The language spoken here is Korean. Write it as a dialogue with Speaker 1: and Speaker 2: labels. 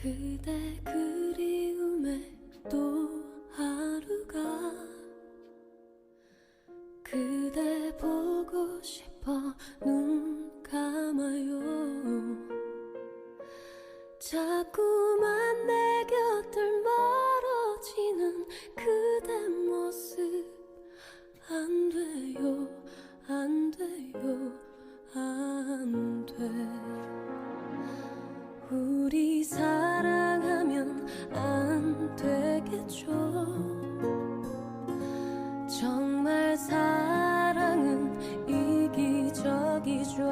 Speaker 1: 그대 그리움에 또 하루가 그대 보고 싶어 눈 감아요. 자꾸만 내곁 사랑은 이기적이죠.